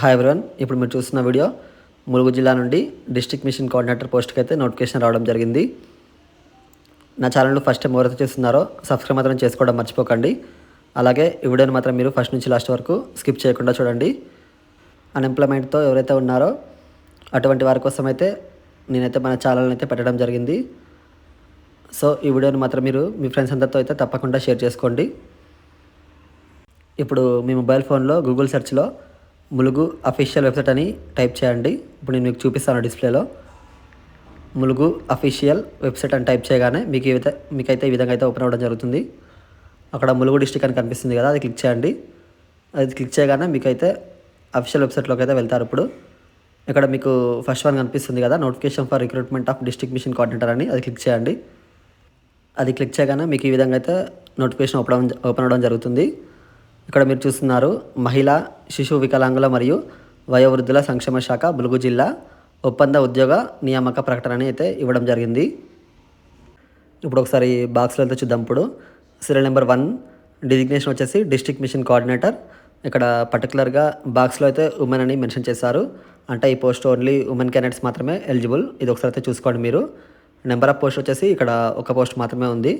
Hi everyone ఇప్పుడు మీరు చూస్తున్న వీడియో ములుగు జిల్లా నుండి డిస్ట్రిక్ట్ మిషన్ కోఆర్డినేటర్ పోస్ట్కి అయితే నోటిఫికేషన్ రావడం జరిగింది. నా ఛానల్ ఫస్ట్ టైం ఎవరైతే చూస్తున్నారో సబ్స్క్రైబ్ మాత్రం చేసుకోవడం మర్చిపోకండి. అలాగే ఈ వీడియోని మాత్రం మీరు ఫస్ట్ నుంచి లాస్ట్ వరకు స్కిప్ చేయకుండా చూడండి. అన్ఎంప్లాయ్మెంట్తో ఎవరైతే ఉన్నారో అటువంటి వారి కోసం అయితే నేనైతే మన ఛానల్ని అయితే పెట్టడం జరిగింది. సో ఈ వీడియోని మాత్రం మీరు మీ ఫ్రెండ్స్ అందరితో అయితే తప్పకుండా షేర్ చేసుకోండి. ఇప్పుడు మీ మొబైల్ ఫోన్లో గూగుల్ సెర్చ్లో ములుగు అఫీషియల్ వెబ్సైట్ అని టైప్ చేయండి. ఇప్పుడు నేను మీకు చూపిస్తాను డిస్ప్లేలో. ములుగు అఫీషియల్ వెబ్సైట్ అని టైప్ చేయగానే మీకు ఈ మీకైతే ఈ విధంగా అయితే ఓపెన్ అవ్వడం జరుగుతుంది. అక్కడ ములుగు డిస్టిక్ అని కనిపిస్తుంది కదా అది క్లిక్ చేయండి. అది క్లిక్ చేయగానే మీకైతే అఫీషియల్ వెబ్సైట్లోకి అయితే వెళ్తారు ఇప్పుడు. ఇక్కడ మీకు ఫస్ట్ వన్ కనిపిస్తుంది కదా notification for recruitment of district mission coordinator అని అది క్లిక్ చేయండి. అది క్లిక్ చేయగానే మీకు ఈ విధంగా అయితే నోటిఫికేషన్ ఓపెన్ ఓపెన్ అవ్వడం జరుగుతుంది. ఇక్కడ మీరు చూస్తున్నారు మహిళా శిశు వికలాంగుల మరియు వయోవృద్ధుల సంక్షేమ శాఖ ములుగు జిల్లా ఒప్పంద ఉద్యోగ నియామక ప్రకటన అని అయితే ఇవ్వడం జరిగింది. ఇప్పుడు ఒకసారి బాక్స్లో అయితే చూద్దాం. ఇప్పుడు సీరియల్ నెంబర్ వన్ డిజిగ్నేషన్ వచ్చేసి డిస్ట్రిక్ట్ మిషన్ కోఆర్డినేటర్. ఇక్కడ పర్టికులర్గా బాక్స్లో అయితే ఉమెన్ అని మెన్షన్ చేశారు. అంటే ఈ పోస్ట్ ఓన్లీ ఉమెన్ క్యాండిడేట్స్ మాత్రమే ఎలిజిబుల్. ఇది ఒకసారి అయితే చూసుకోండి మీరు. నెంబర్ ఆఫ్ పోస్ట్ వచ్చేసి ఇక్కడ ఒక పోస్ట్ మాత్రమే ఉంది.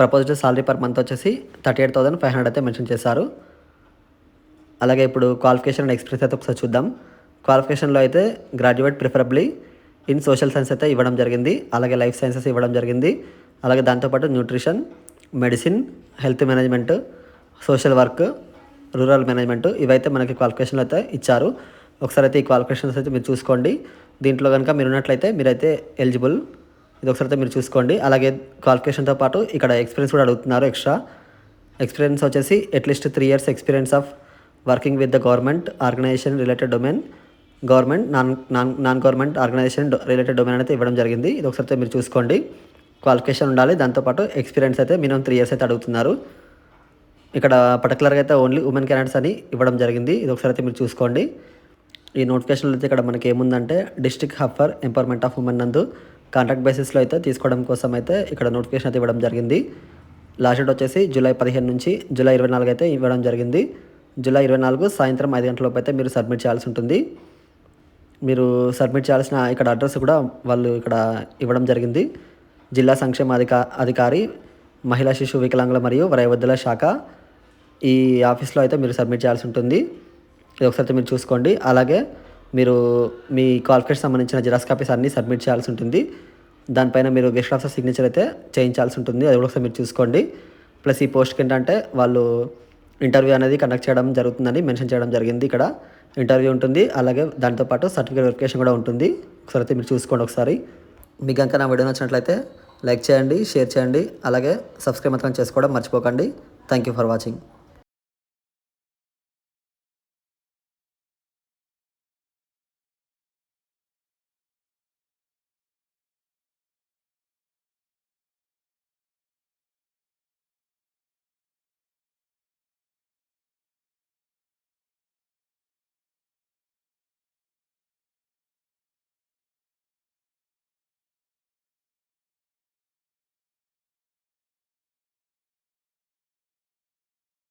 ప్రపోజ్డ్ సాలరీ పర్ మంత్ వచ్చేసి thirty eight thousand five hundred అయితే మెన్షన్ చేశారు. అలాగే ఇప్పుడు క్వాలిఫికేషన్ అండ్ ఎక్స్పీరియన్స్ అయితే ఒకసారి చూద్దాం. క్వాలిఫికేషన్లో అయితే graduate preferably in social science అయితే ఇవ్వడం జరిగింది. అలాగే లైఫ్ సైన్సెస్ ఇవ్వడం జరిగింది. అలాగే దాంతోపాటు nutrition medicine health management social work rural management ఇవైతే మనకి క్వాలిఫికేషన్లు అయితే ఇచ్చారు. ఒకసారి అయితే ఈ క్వాలిఫికేషన్స్ అయితే మీరు చూసుకోండి. దీంట్లో కనుక మీరు ఉన్నట్లయితే మీరైతే ఎలిజిబుల్ ఇది ఒకసారి అయితే మీరు చూసుకోండి. అలాగే క్వాలిఫికేషన్తో పాటు ఇక్కడ ఎక్స్పీరియన్స్ కూడా అడుగుతున్నారు ఎక్స్ట్రా. ఎక్స్పీరియన్స్ వచ్చేసి at least three years experience of working with the government organisation related domain government non non non government organisation related domain అయితే ఇవ్వడం జరిగింది. ఇది ఒకసారి అయితే మీరు చూసుకోండి. క్వాలిఫికేషన్ ఉండాలి. దాంతోపాటు ఎక్స్పీరియన్స్ అయితే మినిమం త్రీ ఇయర్స్ అయితే అడుగుతున్నారు. ఇక్కడ పర్టికులర్గా అయితే ఓన్లీ ఉమెన్ క్యాండిడేట్స్ అని ఇవ్వడం జరిగింది. ఇది ఒకసారి అయితే మీరు చూసుకోండి. ఈ నోటిఫికేషన్లో అయితే ఇక్కడ మనకి ఏముందంటే district hub for empowerment of women నందు కాంట్రాక్ట్ బేసిస్లో అయితే తీసుకోవడం కోసం అయితే ఇక్కడ నోటిఫికేషన్ అయితే ఇవ్వడం జరిగింది. లాస్ట్ డేట్ వచ్చేసి జూలై పదిహేను నుంచి జూలై ఇరవై నాలుగు అయితే ఇవ్వడం జరిగింది. జూలై ఇరవై నాలుగు సాయంత్రం ఐదు గంటలలోపు అయితే మీరు సబ్మిట్ చేయాల్సి ఉంటుంది. మీరు సబ్మిట్ చేయాల్సిన ఇక్కడ అడ్రస్ కూడా వాళ్ళు ఇక్కడ ఇవ్వడం జరిగింది. జిల్లా సంక్షేమ అధికా అధికారి మహిళా శిశు వికలాంగుల మరియు వయోవృద్ధుల శాఖ ఈ ఆఫీస్లో అయితే మీరు సబ్మిట్ చేయాల్సి ఉంటుంది. ఇది ఒకసారి మీరు చూసుకోండి. అలాగే మీరు మీ క్వాలిఫికేషన్ సంబంధించిన జిరాక్స్ కాపీస్ అన్నీ సబ్మిట్ చేయాల్సి ఉంటుంది. దానిపైన మీరు గెస్ట్ ఆఫీసర్ సిగ్నేచర్ అయితే చేయించాల్సి ఉంటుంది. అది కూడా ఒకసారి మీరు చూసుకోండి. ప్లస్ ఈ పోస్ట్కి ఏంటంటే వాళ్ళు ఇంటర్వ్యూ అనేది కండక్ట్ చేయడం జరుగుతుందని మెన్షన్ చేయడం జరిగింది ఇక్కడ. ఇంటర్వ్యూ ఉంటుంది. అలాగే దాంతోపాటు సర్టిఫికేట్ వెరిఫికేషన్ కూడా ఉంటుంది. ఒకసారి అయితే మీరు చూసుకోండి ఒకసారి. మీకు కనుక నా వీడియో నచ్చినట్లయితే లైక్ చేయండి షేర్ చేయండి. అలాగే సబ్స్క్రైబ్ మాత్రం చేసుకోవడం మర్చిపోకండి. Thank you for watching